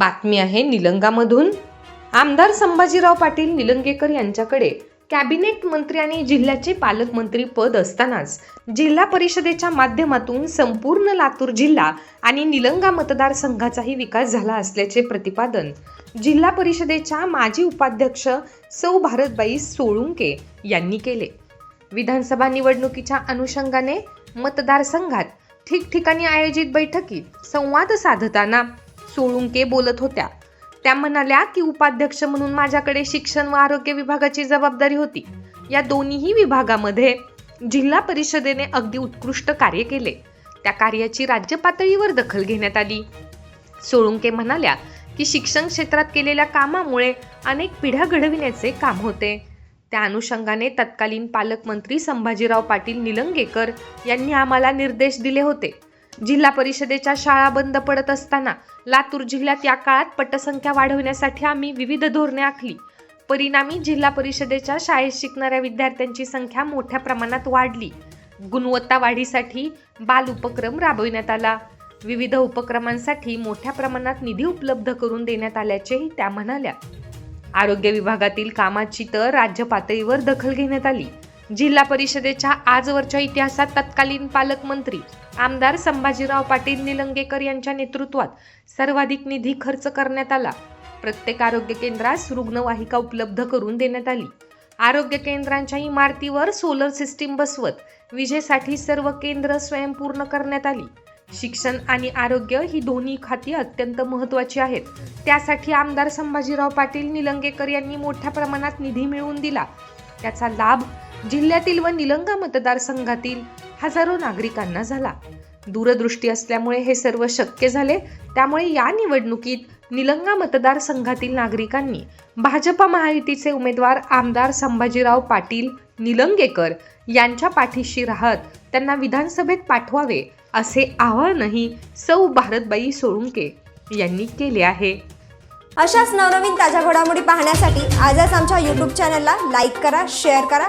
बातमी आहे निलंगामधून. आमदार संभाजीराव पाटील निलंगेकर यांच्याकडे कॅबिनेट मंत्री आणि जिल्ह्याचे पालकमंत्री पद असतानाच जिल्हा परिषदेच्या माध्यमातून संपूर्ण लातूर जिल्हा आणि निलंगा मतदारसंघाचाही विकास झाला असल्याचे प्रतिपादन जिल्हा परिषदेच्या माजी उपाध्यक्ष सौ भारतबाई सोळुंके यांनी केले. विधानसभा निवडणुकीच्या अनुषंगाने मतदारसंघात ठिकठिकाणी आयोजित बैठकीत संवाद साधताना सोळुंके बोलत होत्या. त्या म्हणाल्या की उपाध्यक्ष म्हणून माझ्याकडे शिक्षण व आरोग्य विभागाची जबाबदारी होती. या दोन्हीही विभागामध्ये जिल्हा परिषदेने अगदी उत्कृष्ट कार्य केले. त्या कार्याची राज्य पातळीवर दखल घेण्यात आली. सोळुंके म्हणाल्या की शिक्षण क्षेत्रात केलेल्या कामामुळे अनेक पिढ्या घडविण्याचे काम होते. त्या अनुषंगाने तत्कालीन पालकमंत्री संभाजीराव पाटील निलंगेकर यांनी आम्हाला निर्देश दिले होते. जिल्हा परिषदेच्या शाळा बंद पडत असताना लातूर जिल्ह्यात या काळात पटसंख्या वाढवण्यासाठी आम्ही विविध धोरणे आखली. परिणामी जिल्हा परिषदेच्या शाळेत शिकणाऱ्या विद्यार्थ्यांची संख्या मोठ्या प्रमाणात वाढली. गुणवत्ता वाढीसाठी बाल उपक्रम राबविण्यात आला. विविध उपक्रमांसाठी मोठ्या प्रमाणात निधी उपलब्ध करून देण्यात आल्याचेही त्या म्हणाल्या. आरोग्य विभागातील कामाची तर राज्य पातळीवर दखल घेण्यात आली. जिल्हा परिषदेच्या आजवरच्या इतिहासात तत्कालीन पालकमंत्री आमदार संभाजीराव पाटील निलंगेकर यांच्या नेतृत्वात सर्वाधिक निधी खर्च करण्यात आला. प्रत्येक आरोग्य केंद्रास रुग्णवाहिका उपलब्ध करून देण्यात आली. आरोग्य केंद्रांच्या इमारतीवर सोलर सिस्टीम बसवत विजेसाठी सर्व केंद्र स्वयंपूर्ण करण्यात आली. शिक्षण आणि आरोग्य ही दोन्ही खाती अत्यंत महत्त्वाची आहेत. त्यासाठी आमदार संभाजीराव पाटील निलंगेकर यांनी मोठ्या प्रमाणात निधी मिळवून दिला. त्याचा लाभ जिल्ह्यातील व निलंगा मतदारसंघातील हजारो नागरिकांना झाला. दूरदृष्टी असल्यामुळे हे सर्व शक्य झाले. त्यामुळे या निवडणुकीत निलंगा मतदारसंघातील नागरिकांनी भाजपा महायुतीचे उमेदवार आमदार संभाजीराव पाटील निलंगेकर यांच्या पाठीशी राहत त्यांना विधानसभेत पाठवावे असे आवाहनही सौ भारतबाई सोळुंके यांनी केले आहे. अशाच नवनवीन ताज्या घडामोडी पाहण्यासाठी आजच आमच्या यूट्यूब चॅनलला लाईक करा शेअर करा.